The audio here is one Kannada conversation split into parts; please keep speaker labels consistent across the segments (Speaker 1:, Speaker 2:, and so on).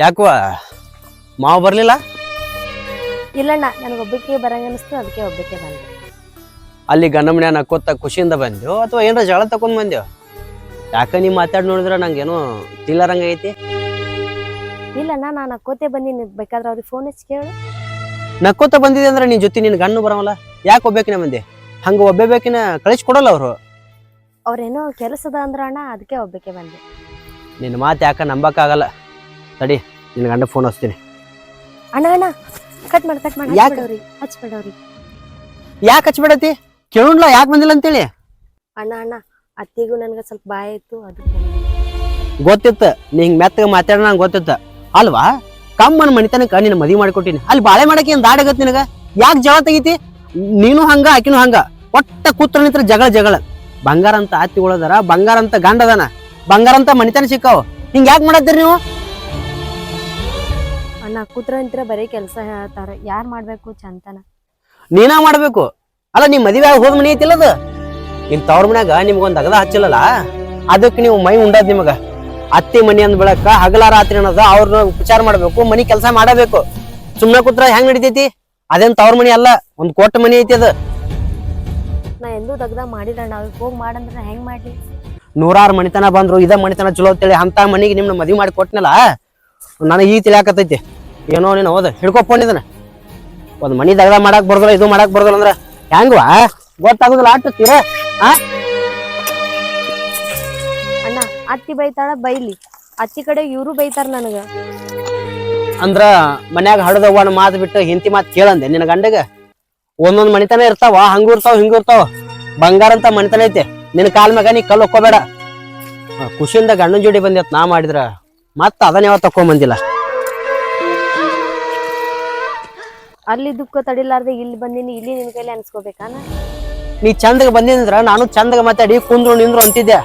Speaker 1: ಯಾಕವ ಮಾವ ಬರ್ಲಿಲ್ಲ?
Speaker 2: ಇಲ್ಲಣ್ಣ ನನಗೊಬ್ಬಕ್ಕೆ ಬರಂಗ ಅನಿಸ್ತು ಅದಕ್ಕೆ ಒಬ್ಬಕ್ಕೆ ಬಂದೆ.
Speaker 1: ಅಲ್ಲಿ ಗಂಡ ಮನ್ಯಾಗ ನಕ್ಕೋತ ಖುಷಿಯಿಂದ ಬಂದ್ಯೋ ಅಥವಾ ಏನಾರ ಜಳ ತಕೊಂಡ್ ಬಂದ್ಯೋ? ಯಾಕ ನೀ ಮಾತಾಡಿ ನೋಡಿದ್ರೆ ನಂಗೇನೋ ತಿಲ್ಲರಂಗ ಐತಿ?
Speaker 2: ಇಲ್ಲಣ್ಣ ನಾನು ಅಕ್ಕೋತೆ ಬಂದೀನಿ ಬೇಕಾದ್ರೆ ಅವ್ರಿಗೆ ಫೋನ್ ಹಚ್ಚಿ ಕೇಳು.
Speaker 1: ನಕ್ಕೋತ ಬಂದಿದೆ ಅಂದ್ರೆ ನಿನ್ ಜೊತೆ ನಿನ್ ಗಣ್ಣು ಬರವಲ್ಲ? ಯಾಕೆ ಒಬ್ಬೇಕಿನ ಮಂದಿ? ಹಂಗ ಕಳಿಸಿ ಕೊಡಲ್ಲ ಅವರು?
Speaker 2: ಅವ್ರೇನೋ ಕೆಲಸದ ಅಂದ್ರ ಅಣ್ಣ ಅದಕ್ಕೆ ಒಬ್ಬಕ್ಕೆ ಬಂದೆ.
Speaker 1: ನಿನ್ನ ಮಾತು ಯಾಕ ನಂಬಕ್ಕಾಗಲ್ಲ? ತಡಿ ನಿನ್ನ ಗಂಡ ಫೋನ್ ಹಚ್ತೀನಿ.
Speaker 2: ಅಣ್ಣ ಅಣ್ಣ ಕಟ್ ಮಾಡಿ ಕಟ್ ಮಾಡಿ
Speaker 1: ಯಾಕ್?
Speaker 2: ಹಚ್ಬೇಡವ್ರಿ ಹಚ್ಬಿಡವ್ರಿ
Speaker 1: ಯಾಕೆ ಹಚ್ಬಿಡತಿ ಕೇಳೋಣ ಯಾಕೆ ಬಂದಿಲ್ಲ ಅಂತೇಳಿ?
Speaker 2: ಅಣ್ಣ ಅಣ್ಣ ಅತ್ತಿಗೂ ನನ್ಗೆ ಸ್ವಲ್ಪ ಬಾಯ ಇತ್ತು ಅದಕ್ಕೆ.
Speaker 1: ಗೊತ್ತಿತ್ತು ನೀ ಹಿಂಗೆ ಮೆತ್ತಗೆ ಮಾತಾಡ ನಂಗೆ ಗೊತ್ತಿತ್ತು. ಅಲ್ವಾ? ಕಮ್ಮನ ಮನಿತನಕ ನಿನ್ನ ಮದುವೆ ಮಾಡಿಕೊಟ್ಟಿನಿ. ಅಲ್ಲಿ ಬಾಳೆ ಮಾಡಕ್ಕೆ ಏನ್ ದಾಡಗತ್ತೆ ನಿನಗ? ಯಾಕೆ ಜಗಳ ತೆಗಿತಿ? ನೀನು ಹಂಗ ಆಕಿನೂ ಹಂಗ. ಒಟ್ಟ ಕೂತ್ರ ನಿಂತ್ರ ಜಗಳ ಜಗಳ. ಬಂಗಾರ ಅಂತ ಆತಿಗಳದಾರ ಬಂಗಾರ ಅಂತ ಗಂಡದನ ಬಂಗಾರ ಅಂತ ಮನಿತನ ಸಿಕ್ಕಾವ. ಹಿಂಗೆ ಯಾಕೆ ಮಾಡತ್ತೀರಿ ನೀವು?
Speaker 2: ಅಣ್ಣ ಕೂತ್ರ ಅಂತೀರ ಬರೀ ಕೆಲಸ ಹೇಳ್ತಾರ. ಯಾರ್ ಮಾಡ್ಬೇಕು ಚಂತನ?
Speaker 1: ನೀನ ಮಾಡ್ಬೇಕು. ಅಲ್ಲ ನಿಮ್ ಮದುವೆ ಹೋದ ಮನಿ ಅದು? ನಿಮ್ ತವ್ರ ಮನ್ಯಾಗ ನಿಮ್ಗೊಂದ್ ಅಗದ ಹಚ್ಚಿಲ್ಲಲ್ಲ ಅದಕ್ಕೆ ನೀವು ಮೈ ಉಂಡದ್ ನಿಮಗ. ಅತ್ತಿ ಮನಿ ಅಂದ್ ಬೆಳಕ ಹಗಲ ರಾತ್ರಿ ಅನ್ನೋದ ಅವ್ರನ್ನ ಉಪಚಾರ ಮಾಡ್ಬೇಕು ಮನಿ ಕೆಲಸ ಮಾಡಬೇಕು. ಸುಮ್ನೆ ಕೂತ್ರ ಹೆಂಗ್ ನಡಿತೈತಿ? ಅದೇನ್ ತವ್ರ ಮನಿ ಅಲ್ಲ ಒಂದ್ ಕೋಟ ಮನಿ ಐತಿ ಅದು.
Speaker 2: ನಾ ಎಂದೂ ದಗ್ದ ಮಾಡಿಲ್ಲ ಅವ್ರಿಗೆ ಹೋಗಿ ಮಾಡಂದ್ರೆ ಹೆಂಗ್ ಮಾಡ್ಲಿ?
Speaker 1: ನೂರಾರು ಮನಿತನ ಬಂದ್ರು ಇದ ಮನಿತನ ಚಲೋ ಅಂತೇಳಿ ಅಂತ ಮನಿಗೆ ನಿಮ್ನ ಮದ್ವಿ ಮಾಡಿ ಕೊಟ್ನಲ್ಲ? ನನಗೆ ಈ ತಿಳಿಯಾಕತೈತಿ ಏನೋ ನೀನು ಹೋದ ಹಿಡ್ಕೊ ಒಂದು ಮನಿ ದಗದ ಮಾಡಕ್ ಬರ್ದಲ್ಲ ಇದು ಮಾಡಕ್ ಬರ್ದಲ್ಲ ಅಂದ್ರೆ ಹೆಂಗ್ವಾ ಗೊತ್ತಾಗುದಿಲ್ಲ ಆಟ ತೀರ
Speaker 2: ಅಣ್ಣ ಅತ್ತಿ ಬೈತಾಳ ಬೈಲಿ. ಅತ್ತಿ ಕಡೆ ಇವರು ಬೈತಾರ ನನಗ.
Speaker 1: ಅಂದ್ರ ಮನ್ಯಾಗ ಹಡದವ್ವನ ಮಾತು ಬಿಟ್ಟು ಹಿಂತಿ ಮಾತು ಕೇಳಂದೆ. ನಿನ್ನ ಗಂಡಗ ಒಂದೊಂದ್ ಮನಿತನ ಇರ್ತಾವ ಹಂಗೂ ಇರ್ತಾವ ಹಿಂಗೂ ಇರ್ತಾವ. ಬಂಗಾರ ಅಂತ ಮನಿತನ ಐತೆ. ನಿನ್ನ ಕಾಲ್ ಮ್ಯಾಗ ನೀ ಕಲ್ಲು ಒಕ್ಕೋಬೇಡ. ಖುಷಿಯಿಂದ ಗಂಡನ ಜೋಡಿ ಬಂದಿತ್ತು ನಾ ಮಾಡಿದ್ರ ಮತ್ತ ಅದನ್ನ ಯಾವ ತಕೊಂಡ್
Speaker 2: ಅಲ್ಲಿ ದುಃಖ ತಡಿಲಾರ್ದೆ ಇಲ್ಲಿ ಬಂದಿನಿ ಇಲ್ಲಿ ನಿನ್ ಕೈಲಿ ಅನ್ಸ್ಕೋಬೇಕಾನ?
Speaker 1: ನೀ ಚಂದಗ ಬಂದಿದ್ರ ನಾನು ಚಂದಗ ಮಾತಾಡಿ ಕುಂದ್ರು ನಿಂದ್ರು ಅಂತಿದ್ದೆ.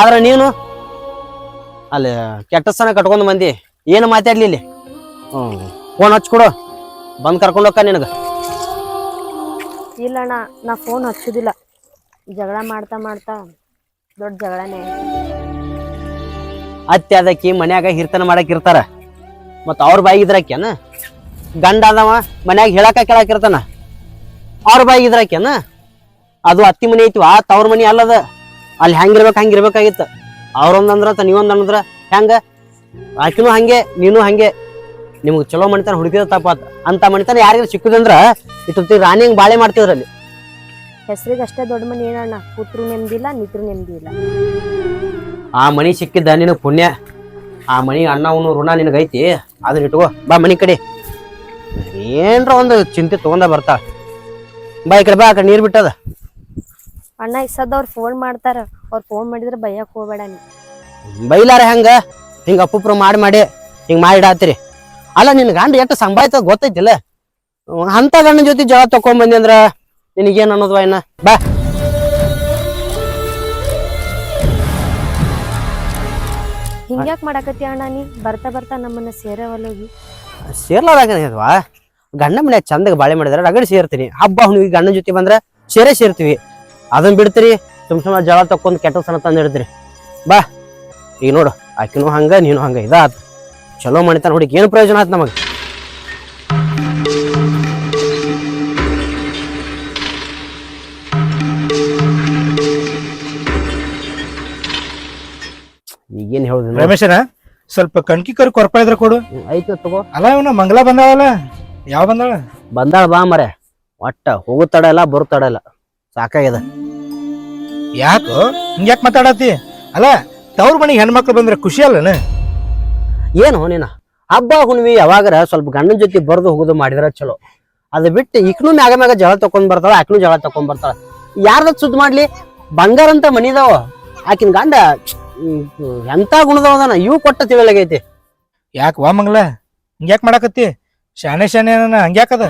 Speaker 1: ಆದ್ರ ನೀನು ಅಲ್ಲಿ ಕೆಟ್ಟಸನ ಕಟ್ಕೊಂಡು ಬಂದಿ. ಏನು ಮಾತಾಡ್ಲಿ ಇಲ್ಲಿ? ಹ್ಞೂ ಫೋನ್ ಹಚ್ಕೊಡು. ಬಂದ್ ಕರ್ಕೊಂಡ್ ನಿನಗೆ.
Speaker 2: ಇಲ್ಲ ಅಣ್ಣ ನಾ ಫೋನ್ ಹಚ್ಚುದಿಲ್ಲ. ಜಗಳ ಮಾಡ್ತಾ ಮಾಡ್ತಾ ದೊಡ್ಡ ಜಗಳನೇ.
Speaker 1: ಅತ್ತೆ ಅದಕ್ಕೆ ಮನ್ಯಾಗ ಹಿರ್ತನ ಮಾಡಕ್ ಇರ್ತಾರ. ಮತ್ತ ಅವ್ರ ಬಾಯಿಗೆ ಇದ್ರಾಕ್ಯಾನ ಗಂಡ ಅದವ ಮನ್ಯಾಗ ಹೇಳಕ ಕೇಳಕ್ ಇರ್ತಾನ ಅವ್ರ ಬಾಯಿಗೆ ಇದ್ರಾಕೇನ? ಅದು ಅತ್ತಿ ಮನಿ ಐತಿವ ತವ್ರ ಮನೆ ಅಲ್ಲದ. ಅಲ್ಲಿ ಹೆಂಗಿರ್ಬೇಕು ಹಂಗಿರ್ಬೇಕಾಗಿತ್ತು ಅವ್ರೊಂದಂದ್ರ ತ ನೀವೊಂದಂದ್ರ ಹೆಂಗ? ಆಕಿನೂ ಹಂಗೆ ನೀನು ಹಂಗೆ. ನಿಮ್ಗೆ ಚಲೋ ಮಣಿತನ ಹುಡುಕಿದ ತಪ್ಪಾತ ಅಂತ ಮಣಿತನ ಯಾರಿಗಾರ ಸಿಕ್ಕುದಂದ್ರ ಇಟ್ಟು ರಾಣಿ ಹಂಗ್ ಬಾಳೆ ಮಾಡ್ತಿದ್ರಲ್ಲಿ
Speaker 2: ಹೆಸರಿಗೆ ಅಷ್ಟೇ ದೊಡ್ಡ ಮನೆ ಏನಣ್ಣ ಕೂತ್ರು ನೆಮ್ಮದಿಲ್ಲ ನಿತ್ರು ನೆಮ್ಮದಿ ಇಲ್ಲ.
Speaker 1: ಆ ಮನಿ ಸಿಕ್ಕಿದ್ದ ನಿನಗೆ ಪುಣ್ಯ. ಆ ಮನಿ ಅಣ್ಣ ಅವನು ಋಣ ನಿನಗೈತಿ. ಅದನ್ನ ಇಟ್ಕೋ ಬಾ ಮನಿ ಕಡೆ. ಏನ್ರ ಒಂದು ಚಿಂತೆ ತಗೊಂಡ ಬರ್ತಾ. ಬಾ ಈ ಕಡೆ ಬಾ ಆ ಕಡೆ ನೀರ್ ಬಿಟ್ಟದ.
Speaker 2: ಅಣ್ಣ ಇಸದ ಅವ್ರು ಫೋನ್ ಮಾಡ್ತಾರ. ಅವ್ರು ಫೋನ್ ಮಾಡಿದ್ರೆ ಬೈಯಕ್ ಹೋಗ್ಬೇಡ ನೀ
Speaker 1: ಬೈಲಾರ ಹೆಂಗ? ಹಿಂಗ ಅಪ್ಪುಪ್ರ ಮಾಡಿ ಮಾಡಿ ಹಿಂಗ್ ಮಾಡಿಡಾತ್ರಿ. ಅಲ್ಲ ನಿನ್ ಗಂಡ ಎಷ್ಟು ಸಂಭಾಯ್ತ ಗೊತ್ತೈತಿಲ್ಲ. ಅಂತ ಗಂಡನ ಜೊತೆ ಜಗಳ ತಕೊಂಡ್ ಬಂದಿ ಅಂದ್ರ ನಿನಗೇನ್ ಅನ್ನೋದ್ವಾ ಇನ್ನ ಬಾ.
Speaker 2: ಹಿಂಗ್ಯಾಕ್ ಮಾಡಾಕತ್ತಿ ಅಣ್ಣ ನೀ? ಬರ್ತಾ ಬರ್ತಾ ನಮ್ಮನ್ನ ಸೇರವಲ್ಲೋಗಿ.
Speaker 1: ಸೇರ್ಲಾರ್ದಾಗವಾ ಗಂಡ ಮನೆ ಚಂದಗೆ ಬಾಳೆ ಮಾಡಿದ್ರೆ, ರಗಡ್ ಸೇರ್ತೀನಿ. ಹಬ್ಬ ಹುಣ್ಣಿಗೆ ಗಂಡನ ಜೊತೆ ಬಂದ್ರೆ ಸೇರೇ ಸೇರ್ತೀವಿ. ಅದನ್ನ ಬಿಡ್ತೀರಿ, ಸುಮ್ ಸುಮ್ಮನೆ ಜಳ ತಕ್ಕೊಂದು ಕೆಟ್ಟ ಸಣ್ಣ ತಂದು ಹಿಡಿದ್ರಿ. ಬಾ, ಈಗ ನೋಡು, ಆಕಿನೂ ಹಂಗ, ನೀನು ಹಂಗ, ಇದಾತ್. ಚಲೋ ಮಾಡಿತಾನ ಹುಡುಗಿ, ಏನು ಪ್ರಯೋಜನ ಆಯ್ತು ನಮಗೆ? ಈಗೇನು ಹೇಳುದಿಲ್ಲ
Speaker 3: ರಮೇಶನ? ಸ್ವಲ್ಪ ಕಣ್ಕಿ ಕರಿ ಕೊರಪ ಇದ್ರ ಕೊಡು.
Speaker 1: ಐತೆ ತಗೋ.
Speaker 3: ಅಲ್ಲ ಇವನ ಮಂಗಲ ಬಂದಾವಲ್ಲ? ಯಾವ ಬಂದಾಳ?
Speaker 1: ಬಂದಾಳ ಬಾ ಮರೆ ಒಟ್ಟ ಹೋಗು ತಡ ಇಲ್ಲ ಬರು ತಡ ಇಲ್ಲ. ಸಾಕಾಗ್ಯದ.
Speaker 3: ಯಾಕೋ? ಹಿಂಗ್ಯಾಕ್ ಮಾತಾಡತಿ ಅಲ್ಲ ತವ್ರ ಮನೆಗೆ ಹೆಣ್ಮಕ್ಳು ಬಂದ್ರೆ ಖುಷಿ ಅಲ್ಲನ?
Speaker 1: ಏನು ನೀನ? ಹಬ್ಬ ಹುಣ್ವಿ ಯಾವಾಗರ ಸ್ವಲ್ಪ ಗಂಡನ ಜೊತೆ ಬರ್ದು ಹೋಗುದು ಮಾಡಿದ್ರೆ ಚಲೋ. ಅದು ಬಿಟ್ಟು ಈಕನು ಮ್ಯಾಗ ಮ್ಯಾಗ ಜಳ ತಕೊಂಡ್ ಬರ್ತಾಳ ಆಕಿನೂ ಜಳ ತಕೊಂಡ್ ಬರ್ತಾಳ. ಯಾರ್ದ ಸುದ್ದಿ ಮಾಡ್ಲಿ? ಬಂಗಾರ ಅಂತ ಮನಿದಾವ. ಆಕಿನ ಗಂಡ ಎಂತ ಗುಣದವದಾನ ಇವು ಕೊಟ್ಟ ತಿಳಿಯಲಾಗೈತಿ
Speaker 3: ಯಾಕೆ ವಾ ಮಂಗಲ ಹಿಂಗ್ಯಾಕ್ ಮಾಡಾಕತ್ತಿ? ಶಾನೆ ಶಾನೆ ಹಂಗ್ಯಾಕದ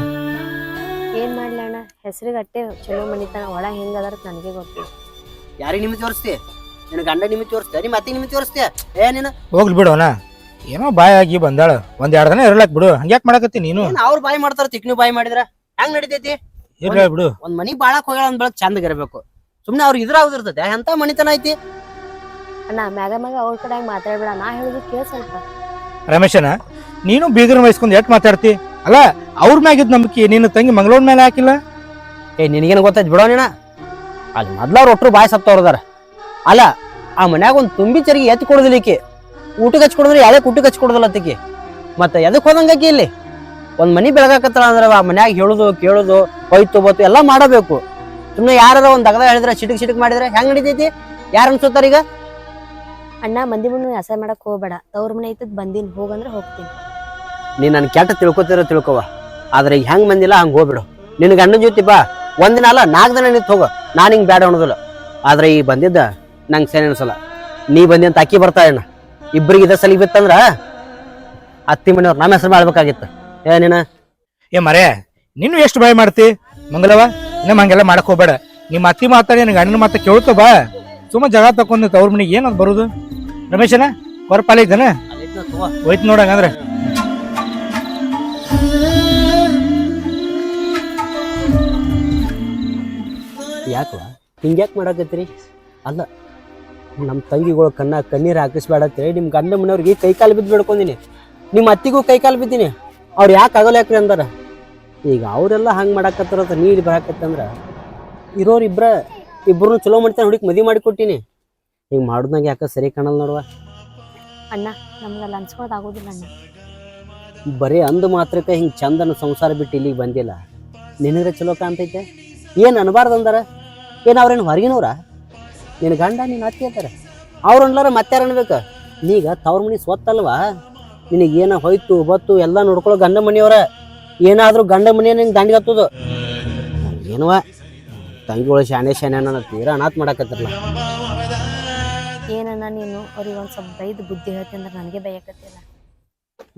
Speaker 2: ಏನ್ ಮಾಡ್ಲಿ ಅಣ್ಣ? ಹೆಸರಿಗೆ ಅಟ್ಟೆ ಚಲೋ ಮನಿತನ ಒಳ ಹೆಂಗದಾರ ನನಗೆ ಗೊತ್ತಿಲ್ಲ.
Speaker 1: ಯಾರಿಗೆ ನಿಮಗೆ ತೋರಿಸ್ತಿ? ನಿನ್ನ ಗಂಡ ನಿಮಗೆ ತೋರಿಸ್ತೆ? ನಿಮ್ಮ ಅತ್ತಿ ನಿಮಗೆ ತೋರಿಸ್ತೆ? ಏ ನೀನು?
Speaker 3: ಹೋಗ್ಲಿ ಬಿಡೋಣ ಏನೋ ಬಾಯ್ ಆಗಿ ಬಂದಾಳ. ಒಂದ್ ಎರಡ್ ದಿನ ಇರ್ಲಾಕ್ ಬಿಡು. ಹಂಗ್ಯಾಕ್ ಮಾಡಾಕತ್ತಿ ನೀನು?
Speaker 1: ಅವ್ರ ಬಾಯಿ ಮಾಡ್ತಾರ ತಿಕ್ನು ಬಾಯಿ ಮಾಡಿದ್ರ? ಹೆಂಗ್ ನಡಿತೈತಿ?
Speaker 3: ಇರ್ಲಿ ಬಿಡು.
Speaker 1: ಒಂದ್ ಮನಿ ಬಾಳಕ್ ಹೋಗ್ಯಾಳ ಅಂದ್ ಬೆಳಕ್ ಇರಬೇಕು. ಸುಮ್ನೆ ಅವ್ರಿಗೆ ಇದ್ರಾವ್ದಿರ್ತೈತೆ ಎಂತ ಮನಿತನ ಐತಿ?
Speaker 2: ಅಣ್ಣ ಮ್ಯಾಗ ಮ್ಯಾಗ ಅವ್ರ ಕಡೆ ಮಾತಾಡ್ಬೇಡ ನಾ ಹೇಳುದು ಕೇಳ ಸ್ವಲ್ಪ.
Speaker 3: ರಮೇಶನ ನೀನು ಬೀಗರ ವಹಿಸ್ಕೊಂಡು ಎಟ್ ಮಾತಾಡ್ತಿ? ಅಲ್ಲ ಅವ್ರ ಮ್ಯಾಗಿದ್ ನಂಬಿಕೆ ನಿನ್ನ ತಂಗಿ ಮಂಗಳೂರ್ ಮೇಲೆ ಹಾಕಿಲ್ಲ?
Speaker 1: ಏ ನಿನಗೇನು ಗೊತ್ತಾಯ್ತು ಬಿಡೋ ನೀನ ಅಲ್ಲಿ ಮೊದ್ಲವ್ರು ಒಟ್ಟರು ಬಾಯಿ ಸತ್ತವ್ರದಾರ ಅಲ್ಲ ಆ ಮನ್ಯಾಗ ಒಂದು ತುಂಬಿ ಚರಿಗೆ ಎತ್ತಿ ಕೊಡೋದಿಲ್ಲ ಈಕಿ. ಊಟಕ್ಕೆ ಹಚ್ಚಿ ಕೊಡಿದ್ರೆ ಯಾವುದೇ ಊಟಕ್ಕೆ ಹಚ್ಚಿ ಕೊಡೋದಿಲ್ಲ ಅತ್ತಿಗೆ ಮತ್ತೆ ಎದಕ್ಕೆ ಹೋದಂಗಾಕಿ ಇಲ್ಲಿ? ಒಂದು ಮನಿ ಬೆಳಗಾಕತ್ತಲ್ಲ ಅಂದ್ರೆ ಆ ಮನ್ಯಾಗ ಹೇಳೋದು ಕೇಳೋದು ಹೋಯ್ತು ಬತ್ತು ಎಲ್ಲ ಮಾಡಬೇಕು. ಸುಮ್ಮನೆ ಯಾರಾದ್ರೂ ಒಂದು ದಗದ ಹೇಳಿದ್ರೆ ಚಿಟಕ್ ಚಿಟಕ್ ಮಾಡಿದ್ರೆ ಹೆಂಗ್ ನಡೀತೈತಿ? ಯಾರು ಅನ್ಸುತ್ತಾರೆ ಈಗ
Speaker 2: ಅಣ್ಣ ಮಂದಿ ಮುಂದೆ ಅಸಹ್ಯ ಮಾಡಕ್ ಹೋಗ್ಬೇಡ. ತವ್ರ ಮನೆ ಐತದ್ ಬಂದಿನ್ ಹೋಗಂದ್ರೆ ಹೋಗ್ತೀನಿ.
Speaker 1: ನೀ ನನ್ ಕೆಟ್ಟ ತಿಳ್ಕೊತಿರೋ ತಿಳ್ಕೊವ. ಆದ್ರೆ ಈಗ ಹೆಂಗ್ ಬಂದಿಲ್ಲ ಹಂಗ್ ಹೋಗ್ಬಿಡು. ನಿನ್ ಗಂಡನ ಜೊತೆ ಬಾ. ಒಂದಿನ ಅಲ್ಲ ನಾಲ್ಕು ದಿನ ನಿಂತು ಹೋಗು. ನಾನು ಹಿಂಗ್ ಬೇಡ ಅನ್ನೋದಿಲ್ಲ. ಆದ್ರೆ ಈ ಬಂದಿದ್ದ ನಂಗೆ ಸೇನೆ ಅನ್ಸಲ್ಲ. ನೀ ಬಂದಿ ಅಕ್ಕಿ ಬರ್ತಾ ಅಣ್ಣ ಇಬ್ಬರಿಗೆ ಇದ ಸಲಿಗೆ ಬಿತ್ತಂದ್ರ ಅತ್ತಿ ಮನೆಯವ್ರು ನಮ್ಮ ಹೆಸರು ಮಾಡ್ಬೇಕಾಗಿತ್ತು ಏ ನೀನ?
Speaker 3: ಏ ಮರೆ ನೀನು ಎಷ್ಟು ಭಯ ಮಾಡ್ತಿ? ಮಂಗಲವ ನಮ್ಮ ಹಂಗೆಲ್ಲ ಮಾಡಕ್ ಹೋಗ್ಬೇಡ. ನಿಮ್ಮ ಅತ್ತಿ ಮಾತಾಡಿ ನಿನ್ಗೆ ಅಣ್ಣನ ಮಾತಾ ಕೇಳ್ತ ಬಾ. ಸುಮ್ಮ ಜಗ ತಕೊಂಡು ತವ್ರ ಮನೆಗೆ ಏನದು ಬರುದು? ರಮೇಶನ? ಹೊರ ಪಾಲ ಇದ್ದಾನ? ಹೋಯ್ತು ನೋಡಂಗಂದ್ರೆ
Speaker 1: ಯಾಕವ ಹಿಂಗ್ಯಾಕೆ ಮಾಡಾಕತ್ತೀರಿ? ಅಲ್ಲ ನಮ್ಮ ತಂಗಿಗಳು ಕಣ್ಣ ಕಣ್ಣೀರು ಹಾಕಿಸ್ಬೇಡತ್ತೇಳಿ ನಿಮ್ಮ ಗಂಡ ಮನೆಯವ್ರಿಗೆ ಕೈ ಕಾಲು ಬಿದ್ದು ಬಿಡ್ಕೊಂಡಿನಿ. ನಿಮ್ಮ ಅತ್ತಿಗೂ ಕೈ ಕಾಲು ಬಿದ್ದೀನಿ. ಅವ್ರು ಯಾಕೆ ಆಗಲ್ಲ ಯಾಕ್ರಿ ಅಂದಾರ? ಈಗ ಅವರೆಲ್ಲ ಹಂಗೆ ಮಾಡಾಕತ್ತಾರ ನೀರು ಬರಾಕತ್ತಂದ್ರೆ, ಇರೋರು ಇಬ್ಬರ ಚಲೋ ಮಾಡ್ತಾನೆ ಹುಡುಕಿ ಮದುವೆ ಮಾಡಿ ಕೊಟ್ಟಿನಿ. ಹಿಂಗೆ ಮಾಡೋದ್ನಾಗ ಯಾಕೆ ಸರಿ ಕಾಣಲ್ಲ ನೋಡುವ?
Speaker 2: ಅಣ್ಣ ನಮ್ಗೆ ಅನ್ಸ್ಕೊಳದ್ ಆಗೋದಿಲ್ಲ ಅಣ್ಣ.
Speaker 1: ಬರೀ ಅಂದು ಮಾತ್ರಕ್ಕೆ ಹಿಂಗೆ ಚಂದನ ಸಂಸಾರ ಬಿಟ್ಟು ಇಲ್ಲಿಗೆ ಬಂದಿಲ್ಲ. ನಿನಗ್ರೆ ಚಲೋ ಕಾಣ್ತೈತೆ? ಏನು ಅನ್ಬಾರ್ದು ಅಂದಾರ? ಏನು ಅವ್ರೇನು ಹೊರಗಿನವ್ರ? ನಿನ್ನ ಗಂಡ ನೀನು ಅತ್ತಿ ಅಂತಾರೆ ಅವ್ರು ಅನ್ಲಾರ ಮತ್ತೆ ಅನ್ಬೇಕು? ನೀಗ ತವ್ರ ಮನೆ ಸ್ವತ್ತಲ್ವಾ? ನಿನಗೆ ಏನೋ ಹೋಯ್ತು ಬತ್ತು ಎಲ್ಲ ನೋಡ್ಕೊಳ್ಳೋ ಗಂಡ ಮನೆಯವ್ರ? ಏನಾದರೂ ಗಂಡ ಮನೆ ನಿಂಗೆ ದಂಡಿಗೆ ಹತ್ತದು? ಏನವ ತಂಗಿಗಳು ಶಾಣೆ ಶಾಣೆ ಅನ್ನೋ ತೀರಾ ಅನಾಥ ಮಾಡಾಕತ್ತಿರಲ್ಲ
Speaker 2: ಏನನ್ನ ನೀನು ಅವ್ರಿಗೆ ಒಂದ್ ಸ್ವಲ್ಪ ಬೈದ್ ಬುದ್ಧಿ ಹೇಳ್ತೀನಿ ಅಂದ್ರೆ ನನಗೆ ಬೈಯಕತ್ತಿಲ್ಲ.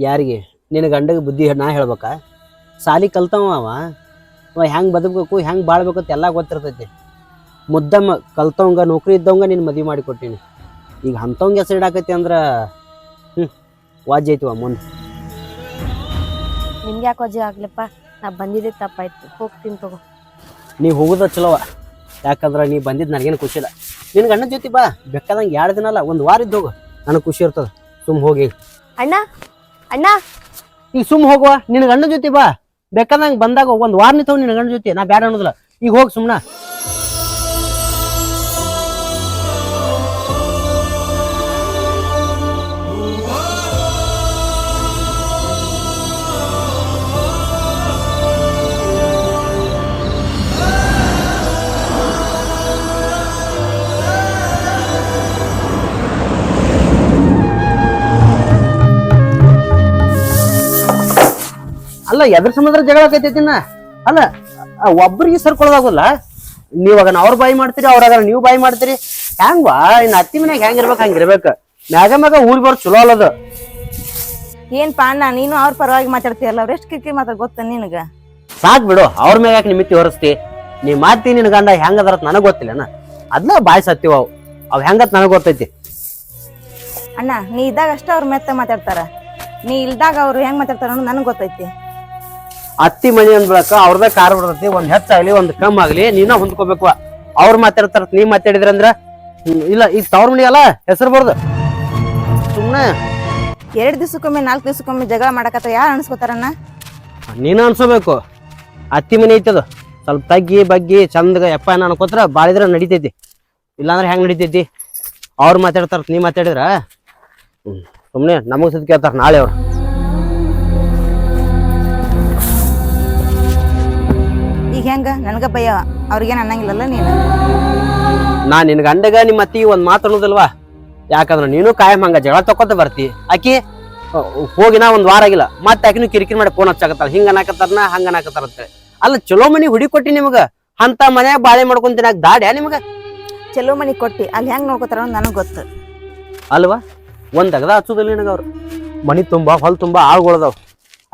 Speaker 1: ಯಾರಿಗೆ? ನಿನ್ನ ಗಂಡಗೆ ಬುದ್ಧಿ ನಾ ಹೇಳ್ಬೇಕಾ? ಸಾಲಿ ಕಲ್ತವ ಅವ. ಅವ ಹೆಂಗೆ ಬದುಕಬೇಕು ಹೆಂಗೆ ಬಾಳ್ಬೇಕು ಅಂತ ಎಲ್ಲ ಗೊತ್ತಿರ್ತೈತಿ. ಮುದ್ದಮ್ಮ ಕಲ್ತವಂಗ ನೌಕರಿ ಇದ್ದವಂಗ ನೀನು ಮದ್ವಿ ಮಾಡಿ ಕೊಟ್ಟೀನಿ. ಈಗ ಅಂಥವಂಗೆ ಹೆಸರು ಇಡಾಕೈತಿ ಅಂದ್ರೆ ಹ್ಞೂ ವಾಜ್ಯ ಐತಿವ ಮುಂದೆ.
Speaker 2: ನಿಮ್ಗೆ ಯಾಕೆ ವಜ್ಜೆ ಆಗ್ಲಪ್ಪ? ನಾ ಬಂದಿದ್ದೆ ತಪ್ಪಾಯ್ತು. ಹೋಗ್ತೀನಿ ತಗೋ.
Speaker 1: ನೀ ಹೋಗೋದ ಚಲೋವ ಯಾಕಂದ್ರೆ ನೀ ಬಂದಿದ್ದು ನನಗೇನು ಖುಷಿ ನಿನ್ನ ಗಂಡನ ಜೊತೆ ಬಾ. ಬೇಕಾದಂಗೆ ಎರಡು ದಿನ ಅಲ್ಲ ಒಂದು ವಾರ ಇದ್ದು ಹೋಗು. ನನಗೆ ಖುಷಿ ಇರ್ತದ. ಸುಮ್ ಹೋಗಿ
Speaker 2: ಅಣ್ಣ ಅಣ್ಣ.
Speaker 1: ಈಗ ಸುಮ್ ಹೋಗುವ ನಿನ್ನ ಅಣ್ಣ ಜೊತೆ ಬಾ. ಬೇಕಾದಂಗೆ ಬಂದಾಗ ಒಂದು ವಾರ ನಿಂತವ್ ನಿನ್ನ ಗಂಡನ ಜೊತೆ. ನಾ ಬ್ಯಾಡ ಅನ್ನೋದಿಲ್ಲ. ಈಗ ಹೋಗಿ ಸುಮ್ಮನೆ ಅಲ್ಲ ಎದ್ರ ಸಮುದ್ರ ಜಗಳ ಆಕೈತಿನ ಅಲ್ಲ ಒಬ್ರಿಗೆ ಸರ್ಕೊಳ್ಳೋದಾಗಲ್ಲ ನೀವಾಗ ಅವ್ರ ಬಾಯಿ ಮಾಡ್ತೀರಿ ಅವ್ರಾಗ ನೀವು ಬಾಯಿ ಮಾಡ್ತೀರಿ. ಹೆಂಗ್ವಾ? ಇನ್ನು ಅತ್ತಿ ಮನ್ಯಾಗ ಹೆಂಗ್ ಇರ್ಬೇಕು ಹಂಗ ಇರ್ಬೇಕು. ಮ್ಯಾಗ ಮ್ಯಾಗ ಊರ್ ಬರ್ ಚಲೋ ಅಲ್ಲದು.
Speaker 4: ಏನ್ ಅಣ್ಣ ನೀನು ಅವ್ರ ಪರವಾಗಿ ಮಾತಾಡ್ತೀಯಲ್ಲ ಅವ್ರ ಎಷ್ಟು ಕಿಕ್ಕಿ ಮಾತಾಡ್ ಗೊತ್ತ ನಿನಗ?
Speaker 1: ಸಾಕ್ ಬಿಡು ಅವ್ರ ಮ್ಯಾಗ ಯಾಕೆ ನಿಮಿತ್ತಿ ಹೊರಸ್ತಿ? ನೀ ಮಾತಿ ನಿನ್ ಗಂಡ ಹೆಂಗ್ ನನಗೆ ಗೊತ್ತಿಲ್ಲನ ಅದ್ನ ಬಾಯ್ ಸತ್ತಿವ ಅವ್. ಅವ್ ಹೆಂಗತ್ ನನಗ್ ಗೊತ್ತೈತಿ.
Speaker 4: ಅಣ್ಣ ನೀ ಇದ್ದಾಗ ಅಷ್ಟೇ ಅವ್ರ ಮೆತ್ತ ಮಾತಾಡ್ತಾರ. ನೀ ಇಲ್ದಾಗ ಅವ್ರು ಹೆಂಗ್ ಮಾತಾಡ್ತಾರ ನನಗ್ ಗೊತ್ತೈತಿ.
Speaker 1: ಅತ್ತಿ ಮನೆ ಅಂದ್ಬಳಕ ಅವ್ರದ ಕಾರ್ ಬರ್ತೈತಿ ಒಂದ್ ಹೆಚ್ಚಾಗ್ಲಿ ಒಂದ್ ಕಮ್ ಆಗ್ಲಿ ನೀನ ಹೊಂದ್ಕೋಬೇಕು. ಅವ್ರ ಮಾತಾಡ್ತಾರ ನೀ ಮಾತಾಡಿದ್ರಂದ್ರ ಅಂದ್ರ ಇಲ್ಲ ಈಗ ತವ್ರ ಮನಿ ಅಲ್ಲ ಹೆಸರು ಬರ್ದು. ಸುಮ್ನೆ.
Speaker 4: ಎರಡ್ ದಿವ್ಸಕ್ಕೊಮ್ಮೆ ನಾಲ್ಕು ದಿವ್ಸಕ್ಕೊಮ್ಮೆ ಜಗಳ ಮಾಡಕತ್ತ ಯಾರು ಅನ್ಸ್ಕೊತಾರಣ್ಣ
Speaker 1: ನೀನು ಅನ್ಸೋಬೇಕು ಅತ್ತಿ ಮನೆ ಐತದ. ಸ್ವಲ್ಪ ತಗ್ಗಿ ಬಗ್ಗಿ ಚಂದಗ ಯಪ್ಪ ಏನ ಅನ್ಕೋತ್ರ ಬಾಳಿದ್ರ ನಡಿತೈತಿ. ಇಲ್ಲಾಂದ್ರೆ ಹೆಂಗ್ ನಡಿತೈತಿ? ಅವ್ರು ಮಾತಾಡ್ತಾರ ನೀ ಮಾತಾಡಿದ್ರ? ಸುಮ್ನೆ ನಮಗ್ ಸದ್ ಕೇಳ್ತಾರ ನಾಳೆ ಅವ್ರು.
Speaker 4: ಹೆಂಗ? ನನಗ ಭಯ. ಅವ್ರಿಗೇನು ಅನ್ನಂಗಿಲ್ಲಲ್ಲ ನೀನು?
Speaker 1: ನಾ ನಿನ್ ಗಂಡಗ ನಿಮ್ಮ ಅತ್ತಿ ಒಂದ್ ಮಾತು ಅನ್ನೋದಿಲ್ವಾ? ಯಾಕಂದ್ರೆ ನೀನು ಕಾಯಂ ಹಂಗ ಜಗಳ ತಕ್ಕೊತ ಬರ್ತಿ. ಆಕಿ ಹೋಗಿ ಹೋಗಿನ ಒಂದ್ ವಾರ ಆಗಿಲ್ಲ. ಮತ್ತೆ ಆಕಿನೂ ಕಿರಿಕಿರಿ ಮಾಡಿ ಫೋನ್ ಹಚ್ಚಾಕತ್ತಾಳ. ಹಿಂಗ ಅನ್ನಾಕತ್ತಾರನ ಹಂಗ ಅನ್ನಾಕತ್ತಾರ ಅಂತ ಅಲ್ಲ ಚಲೋ ಮನಿ ಹುಡಿ ಕೊಟ್ಟಿ ನಿಮಗ? ಅಂತ ಮನೆ ಬಾಳೆ ಮಾಡ್ಕೊಂತೀನಿ ದಾಡ್ಯಾ ನಿಮಗ?
Speaker 4: ಚಲೋ ಮನಿ ಕೊಟ್ಟಿ. ಅಲ್ಲಿ ಹೆಂಗ್ ನೋಡ್ಕೊತಾರ ನನಗೆ ನನಗ್ ಗೊತ್ತು.
Speaker 1: ಅಲ್ವಾ? ಒಂದ್ ಅಗದ ಹಚ್ಚೋದಿಲ್ಲ ನಿನಗ ಅವ್ರು ಮನಿ ತುಂಬಾ ಹೊಲ್ ತುಂಬಾ ಆಳ್ಗೊಳದವ್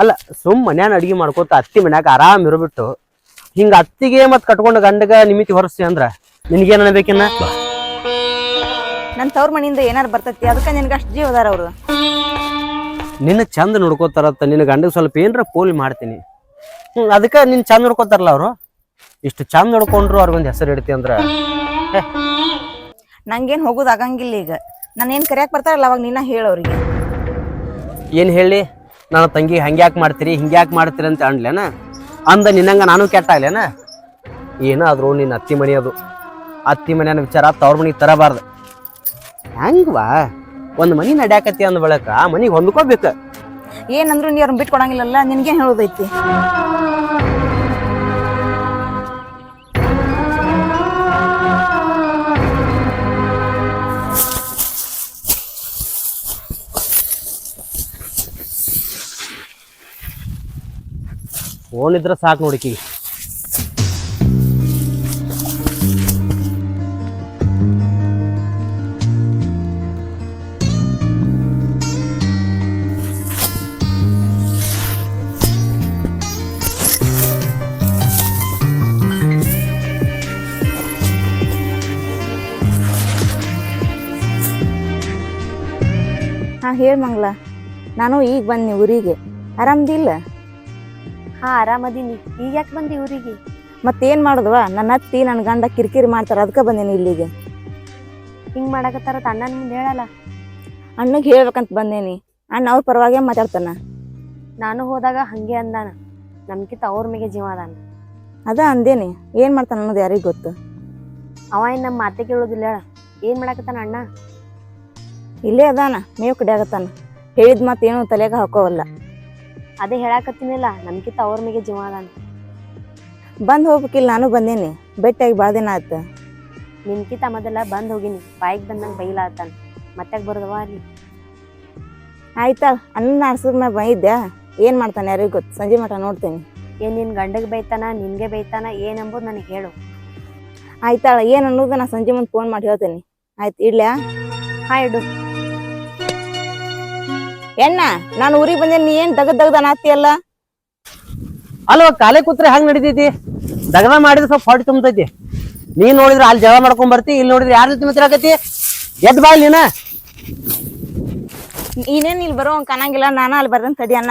Speaker 1: ಅಲ್ಲ ಸುಮ್ ಮನ್ಯಾನ ಅಡಿಗೆ ಮಾಡ್ಕೋತ ಅತ್ತಿ ಮನ್ಯಾಗ ಆರಾಮ್ ಇರೋಬಿಟ್ಟು ಹಿಂಗ ಅತ್ತಿಗೆ ಮತ್ ಕಟ್ಕೊಂಡ ಗಂಡಗ ನಿಮಿತಿ ಹೊರಸ್ತಿ ಅಂದ್ರ? ನಿನಗೇನ್ ಅನ್ಬೇಕಿನ್ನ?
Speaker 4: ನನ್ ತವ್ರ ಮನಿಯಿಂದ ಏನಾರು ಬರ್ತೈತಿ ಅದಕ್ಕೆ ನಿನ್ಗೆ ಅಷ್ಟು ಜೀವದಾರ ಅದಾರ ಅವ್ರು.
Speaker 1: ನಿನ್ನ ಚಂದ ನೋಡ್ಕೋತಾರತ್ತ ನಿನ್ನ ಗಂಡಗೆ ಸ್ವಲ್ಪ ಏನ್ರ ಪೋಲಿ ಮಾಡ್ತೀನಿ. ಹ್ಮ್ ಅದಕ್ಕ ನಿನ್ ಚಂದ ನೋಡ್ಕೋತಾರಲ್ಲ ಅವರು? ಇಷ್ಟು ಚಂದ ನೋಡ್ಕೊಂಡ್ರು ಅವ್ರಿಗೊಂದ್ ಹೆಸರು ಇಡ್ತಿ ಅಂದ್ರ?
Speaker 4: ನಂಗೇನ್ ಹೋಗೋದು ಆಗಂಗಿಲ್ಲ ಈಗ. ನಾನು ಏನು ಕರಿಯಾಕ್ ಬರ್ತಾರಲ್ಲ ಅವಾಗ ನಿನ್ನ ಹೇಳೋರಿಗೆ ಅವ್ರಿಗೆ.
Speaker 1: ಏನು ಹೇಳಿ? ನನ್ನ ತಂಗಿ ಹಂಗ್ಯಾಕ್ ಮಾಡ್ತೀರಿ ಹಿಂಗ್ಯಾಕ್ ಮಾಡ್ತೀರಿ ಅಂತ ಅನ್ಲೇನ? ಅಂದ ನಿನ್ನಂಗ ನಾನು ಕೆಟ್ಟ ಆಗ್ಲೇನ? ಏನಾದ್ರು ನಿನ್ನ ಅತ್ತಿ ಮನೆ ಅದು. ಅತ್ತಿ ಮನೆಯ ವಿಚಾರ ತವ್ರ ಮನಿಗೆ ತರಬಾರ್ದು. ಹೆಂಗ್ವಾ ಒಂದು ಮನಿ ನಡ್ಯಾಕತಿ ಅಂದ ಬಳಕ ಆ ಮನಿಗೆ ಹೊಂದ್ಕೋಬೇಕು.
Speaker 4: ಏನಂದ್ರು ನೀ ಅವ್ರನ್ನ ಬಿಟ್ಕೊಡಂಗಿಲ್ಲಲ್ಲ, ನಿನ್ಗೇನ್ ಹೇಳೋದೈತಿ?
Speaker 1: ಫೋನ್ ಇದ್ರೆ ಸಾಕು ನೋಡಿಕಿ
Speaker 4: ಹಾ ಹೇಳ್ ನಾನು ಈಗ ಬನ್ನಿ ಊರಿಗೆ. ಆರಾಮದಿಲ್ಲ?
Speaker 2: ಹಾ ಆರಾಮದೀನಿ. ಈಗ ಯಾಕೆ ಬಂದಿ ಊರಿಗೆ?
Speaker 4: ಮತ್ತೇನ್ ಮಾಡುದವ? ನನ್ನ ಅತ್ತಿ ನನ್ನ ಗಂಡ ಕಿರಿಕಿರಿ ಮಾಡ್ತಾರ ಅದಕ್ಕೆ ಬಂದೇನಿ ಇಲ್ಲಿಗೆ.
Speaker 2: ಹಿಂಗ್ ಮಾಡಕತ್ತಾರ ಅಣ್ಣನ ಮುಂದೆ ಹೇಳಲ್ಲ?
Speaker 4: ಅಣ್ಣಗೆ ಹೇಳ್ಬೇಕಂತ ಬಂದೇನಿ. ಅಣ್ಣ ಅವ್ರ ಪರವಾಗೇ ಮಾತಾಡ್ತಾನ.
Speaker 2: ನಾನು ಹೋದಾಗ ಹಂಗೆ ಅಂದಾನ. ನಮ್ಗಿಂತ ಅವ್ರ ಮೇಲೆ ಜೀವ ಅದಾನ.
Speaker 4: ಅದ ಅಂದೇನಿ. ಏನ್ ಮಾಡ್ತಾನ ಅನ್ನೋದು ಯಾರಿಗೆ ಗೊತ್ತು?
Speaker 2: ಅವ ಏನ್ ನಮ್ಮ ಮಾತೆ ಕೇಳೋದಿಲ್ಲ ಹೇಳ. ಏನ್ ಮಾಡಕತ್ತಾನ ಅಣ್ಣ?
Speaker 4: ಇಲ್ಲೇ ಅದಾನ. ಮೇವ್ ಆಗತ್ತಾನ. ಹೇಳಿದ ಮಾತೇನು ತಲೆಗೆ ಹಾಕೋವಲ್ಲ.
Speaker 2: ಅದೇ ಹೇಳಾಕತ್ತೀನಿಲ್ಲ ನಮ್ಕಿತ ಅವ್ರ ಮೇಲೆ ಜೀವ ಅದಾನ.
Speaker 4: ಬಂದ್ ಹೋಗ್ಬೇಕಿಲ್ಲ ನಾನು ಬಂದೇನಿ. ಭೇಟಿಯಾಗಿ ಭಾಳ ದಿನ ಆಯ್ತು.
Speaker 2: ನಿನ್ಕಿತ ಮೊದಲ ಬಂದ್ ಹೋಗಿನಿ. ಬಾಯಿಗೆ ಬಂದಂಗೆ ಬೈಲ ಆತಾನ. ಮತ್ತೆ ಬರೋದವ ಅಲ್ಲಿ?
Speaker 4: ಆಯ್ತಾ ಅನ್ನ ಆಡ್ಸಿದ ಮ್ಯಾಗ ಬೈದ್ಯಾ ಏನ್ ಮಾಡ್ತಾನೆ ಯಾರಿಗೂ ಗೊತ್ತು? ಸಂಜೆ ಮಠ ನೋಡ್ತೀನಿ.
Speaker 2: ಏನ್ ನಿನ್ ಗಂಡಗ್ ಬೈತಾನ ನಿನ್ಗೆ ಬೈತಾನ ಏನಂಬುದು ನನಗೆ ಹೇಳು.
Speaker 4: ಆಯ್ತಾಳ ಏನ್ ಅನ್ನೋದು ನಾ ಸಂಜೆ ಮುಂದೆ ಫೋನ್ ಮಾಡಿ ಹೇಳ್ತೀನಿ. ಆಯ್ತು ಇಡ್ಲ್ಯಾ?
Speaker 2: ಹಾಯ್ ಇಡು.
Speaker 4: ಎಣ್ಣ ನಾನು ಊರಿಗೆ ಬಂದೆ ನೀ ಏನ್ ದಗದ್ ದಗದ ಅಲ್ಲ
Speaker 1: ಅಲ್ವ ಕಾಲೇ ಕೂತ್ರೆ ಹಂಗ ನಡಿತೈತಿ? ದಗದ ಮಾಡಿದ್ರೆ ಸ್ವಲ್ಪ ಹೊಟ್ಟೆ ತುಂಬತೈತಿ. ನೀನ್ ನೋಡಿದ್ರೆ ಅಲ್ಲಿ ಜಗಳ ಮಾಡ್ಕೊಂಡ್ ಬರ್ತಿ ಇಲ್ಲಿ ನೋಡಿದ್ರೆ ಯಾರ ಜೊತೆ ಮಾತಾಡಕತ್ತಿ ಎದ್ ಬಾ ನೀನ.
Speaker 4: ನೀನೇನ್ ಇಲ್ಲಿ ಬರೋ ಕಾಣಂಗಿಲ್ಲ ನಾನು ಅಲ್ಲಿ ಬರ್ದಂತ ತಡಿ ಅಣ್ಣ.